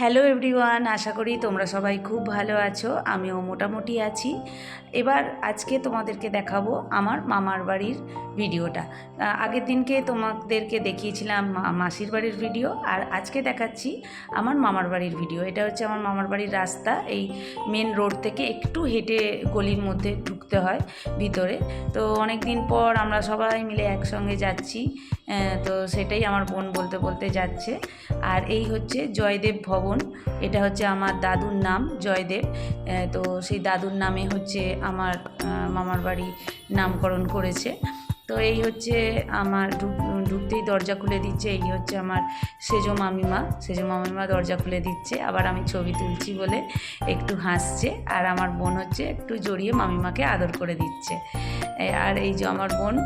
Hello everyone আশা করি তোমরা সবাই খুব ভালো আছো। আমিও মোটামুটি আছি। এবার আজকে তোমাদেরকে দেখাবো আমার মামার বাড়ির ভিডিওটা। আগের দিনকে তোমাদেরকে দেখিয়েছিলাম মাসির বাড়ির ভিডিও আর আজকে দেখাচ্ছি আমার মামার বাড়ির ভিডিও। এটা হচ্ছে আমার মামার বাড়ির রাস্তা, এই মেন রোড থেকে একটু হেঁটে গলির মধ্যে ঢুকতে হয় ভিতরে। তো অনেক দিন পর আমরা সবাই মিলে একসঙ্গে যাচ্ছি তো সেটাই আমার বোন বলতে বলতে যাচ্ছে। আর এই হচ্ছে জয়দেব ভবন এটা হচ্ছে আমার দাদুর নাম, জয়দেব। তো সেই দাদুর নামে হচ্ছে আমার মামার বাড়ি নামকরণ করেছে। তো এই হচ্ছে আমার ঢুক- ঢুকতেই দরজা খুলে দিচ্ছে, এই হচ্ছে আমার সেজো মামিমা। সেজো মামিমা দরজা খুলে দিচ্ছে, আবার আমি ছবি তুলছি বলে একটু হাসছে, আর আমার বোন হচ্ছে একটু জড়িয়ে মামিমাকে আদর করে দিচ্ছে। আর এই যে আমার বোন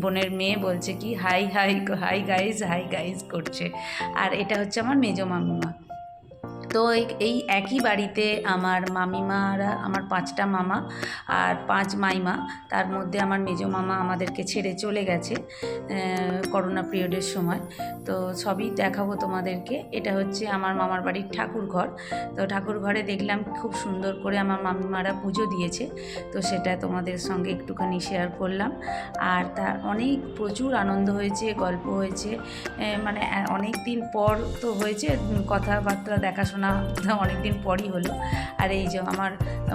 বোনের মেয়ে বলছে কি, hi hi hi guys hi guys করছে। আর এটা হচ্ছে আমার মেজো মামিমা। তো এই- একই বাড়িতে আমার মামিমারা, আমার পাঁচটা মামা আর পাঁচ মাইমা। তার মধ্যে আমার মেজো মামা আমাদেরকে ছেড়ে চলে গেছে করোনা পিরিয়ডের সময়। তো সবই দেখাবো তোমাদেরকে। এটা হচ্ছে আমার মামার বাড়ির ঠাকুর ঘর। তো ঠাকুর ঘরে দেখলাম খুব সুন্দর করে আমার মামিমারা পুজো দিয়েছে। তো সেটা তোমাদের সঙ্গে একটুখানি শেয়ার করলাম। আর তার অনেক প্রচুর আনন্দ হয়েছে, গল্প হয়েছে। মানে অনেক দিন পর তো হয়েছে, কথাবার্তা, দেখাশোনা অনেক দিন পরই হলো। আর এই যে আমার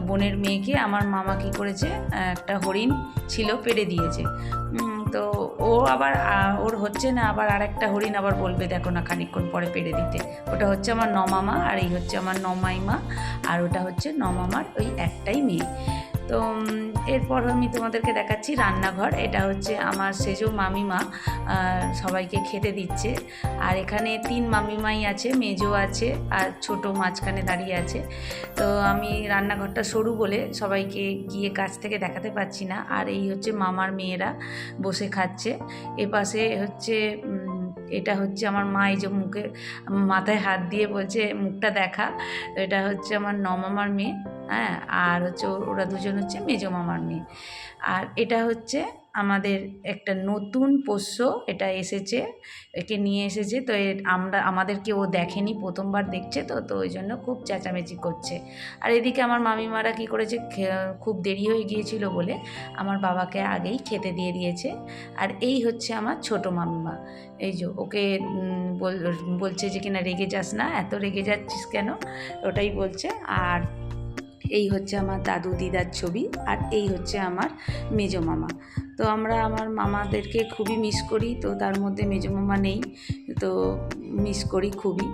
বোনের মেয়েকে আমার মামা কী করেছে, একটা হরিণ ছিল, পেড়ে দিয়েছে। তো ও আবার ওর হচ্ছে না, আবার আর একটা হরিণ আবার বলবে, দেখো না, খানিকক্ষণ পরে পেড়ে দিতে। ওটা হচ্ছে আমার নমামা, আর এই হচ্ছে আমার নমাইমা, আর ওটা হচ্ছে নমামার ওই একটাই মেয়ে। তো এরপর আমি তোমাদেরকে দেখাচ্ছি রান্নাঘর। এটা হচ্ছে আমার সেজো মামিমা সবাইকে খেতে দিচ্ছে। আর এখানে তিন মামিমাই আছে, মেজো আছে আর ছোট মাঝখানে দাঁড়িয়ে আছে। তো আমি রান্নাঘরটা সরু বলে সবাইকে গিয়ে কাছ থেকে দেখাতে পাচ্ছি না। আর এই হচ্ছে মামার মেয়েরা বসে খাচ্ছে। এপাশে হচ্ছে এটা হচ্ছে আমার মা, এই যে মুখে মাথায় হাত দিয়ে বলছে, মুখটা দেখা। এটা হচ্ছে আমার নমামার মেয়ে। হ্যাঁ আর হচ্ছে ওরা দুজন হচ্ছে মেজো মামার মেয়ে। আর এটা হচ্ছে আমাদের একটা নতুন পোষ্য, এটা এসেছে, একে নিয়ে এসেছে, তো আমরা, আমাদেরকে ও দেখেনি, প্রথমবার দেখছে তো তো ওই জন্য খুব চেঁচামেচি করছে। আর এদিকে আমার মামিমারা কী করেছে খুব দেরি হয়ে গিয়েছিল বলে আমার বাবাকে আগেই খেতে দিয়ে দিয়েছে। আর এই হচ্ছে আমার ছোট মামিমা। এই যে ওকে বল- বলছে যে কিনা রেগে যাস না, এত রেগে যাচ্ছিস কেন? ওটাই বলছে। আর এই হচ্ছে আমার দাদু দিদার ছবি আর এই হচ্ছে আমার মেজো মামা। তো আমরা আমার মামাদেরকে খুবই মিস করি, তো তার মধ্যে মেজো মামা নেই, তো মিস করি খুবই।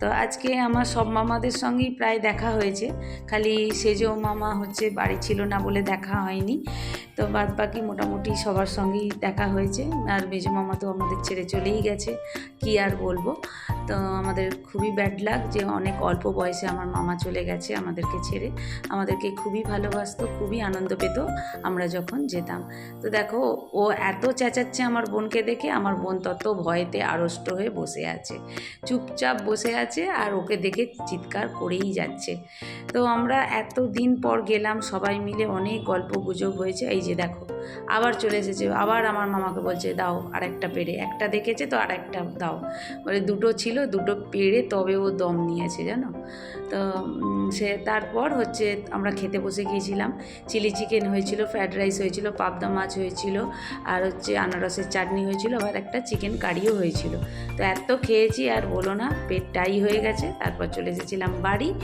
তো আজকে আমার সব মামাদের সঙ্গেই প্রায় দেখা হয়েছে। খালি সেজো মামা হচ্ছে বাড়ি ছিল না বলে দেখা হয়নি। তো বাদ বাকি মোটামুটি সবার সঙ্গেই দেখা হয়েছে। আর মেজো মামা তো আমাদের ছেড়ে চলেই গেছে। কি আর বলব? তো আমাদের খুবই ব্যাড লাগ যে অনেক অল্প বয়সে আমার মামা চলে গেছে আমাদেরকে ছেড়ে। আমাদেরকে খুবই ভালোবাসতো, খুবই আনন্দ পেত আমরা যখন যেতাম। তো দেখো, ও এত চেঁচাচ্ছে আমার বোনকে দেখে, আমার বোন তত ভয়েতে আড়ষ্ট হয়ে বসে আছে। চুপচাপ বসে আছে আর ওকে দেখে চিৎকার করেই যাচ্ছে। তো আমরা এত দিন পর গেলাম, সবাই মিলে অনেক গল্প গুজব হয়েছে। এই যে দেখো আবার চলে এসেছে। আবার আমার মামাকে বলছে, দাও আরেকটা পেড়ে। একটা দেখেছে তো আরেকটা দাও। বলে, দুটো ছিল, দুটো পেড়ে, তবে ও দম নিয়েছে, জানো? তো সে তারপর হচ্ছে আমরা খেতে বসে গিয়েছিলাম। চিলি চিকেন হয়েছিল, ফ্রায়েড রাইস হয়েছিল, পাবদা মাছ হয়েছিল, আর হচ্ছে আনারসের চাটনি হয়েছিল, আবার একটা চিকেন কারিও হয়েছিল। তো এত খেয়েছি, আর বলো না পেট টাই হয়ে গেছে। তারপর চলে এসেছিলাম বাড়ি।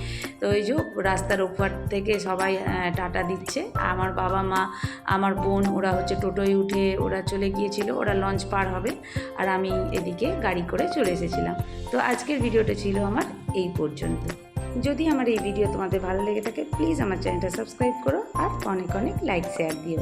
তো ওই যে রাস্তার ওপার থেকে সবাই টাটা দিচ্ছে। আমার বাবা মা, আমার বোন ওরা হচ্ছে টোটোয় উঠে ওরা চলে গিয়েছিল, ওরা লঞ্চ পার হবে আর আমি এদিকে গাড়ি করে চলে এসেছিলাম। তো আজকের ভিডিওটা ছিল আমার এই পর্যন্ত। যদি আমার এই ভিডিও তোমাদের ভালো লেগে থাকে প্লিজ আমার চ্যানেলটা সাবস্ক্রাইব করো আর অনেক অনেক লাইক শেয়ার দিও।